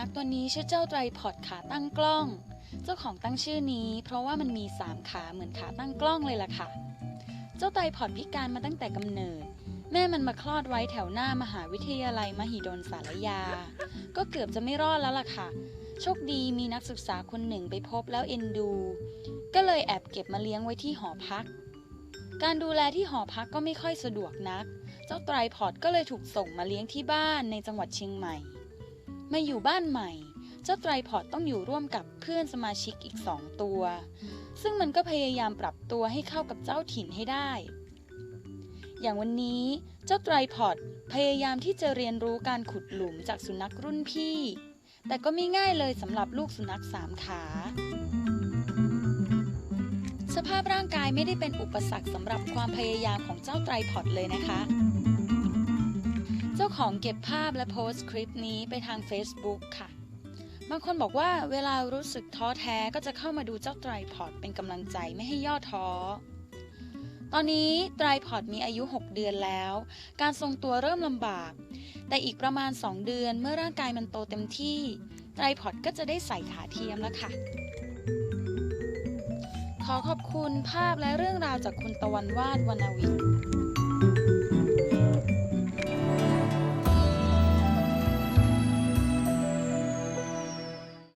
นัขตัวนี้ชื่อเจ้าไตรพอดขาตั้งกล้อง เจ้าของตั้งชื่อนี้ เพราะว่ามันมีสามขาเหมือนขาตั้งกล้องเลยล่ะค่ะ เจ้าไตรพอดพิการมาตั้งแต่กำเนิด แม่มันมาคลอดไว้แถวหน้ามหาวิทยาลัยมหิดลสารยา ก็เกือบจะไม่รอดแล้วล่ะค่ะ โชคดีมีนักศึกษาคนหนึ่งไปพบแล้วเอ็นดู ก็เลยแอบเก็บมาเลี้ยงไว้ที่หอพัก การดูแลที่หอพักก็ไม่ค่อยสะดวกนัก เจ้าไตรพอดก็เลยถูกส่งมาเลี้ยงที่บ้านในจังหวัดเชียงใหม่ มาอยู่บ้านใหม่ เจ้าไตรพอดต้องอยู่ร่วมกับเพื่อนสมาชิกอีกสองตัว ซึ่งมันก็พยายามปรับตัวให้เข้ากับเจ้าถิ่นให้ได้ อย่างวันนี้เจ้าไตรพอดพยายามที่จะเรียนรู้การขุดหลุมจากสุนัขรุ่นพี่ แต่ก็ไม่ง่ายเลยสำหรับลูกสุนัขสามขาสภาพร่างกายไม่ได้เป็นอุปสรรคสำหรับความพยายามของเจ้าไตรพอดเลยนะคะาของเก็บภาพและโพสต์คลิปนี้ไปทาง Facebook ค่ะ บางคนบอกว่าเวลารู้สึกท้อแท้ก็จะเข้ามาดูเจ้าไตรพอดเป็นกำลังใจไม่ให้ย่อท้อ ตอนนี้ไตรพอดมีอายุ 6 เดือนแล้ว การทรงตัวเริ่มลำบาก แต่อีกประมาณ 2 เดือนเมื่อร่างกายมันโตเต็มที่ ไตรพอดก็จะได้ใส่ขาเทียมแล้วค่ะขอขอบคุณภาพและเรื่องราวจากคุณตะวันวาดวรรณวิทย์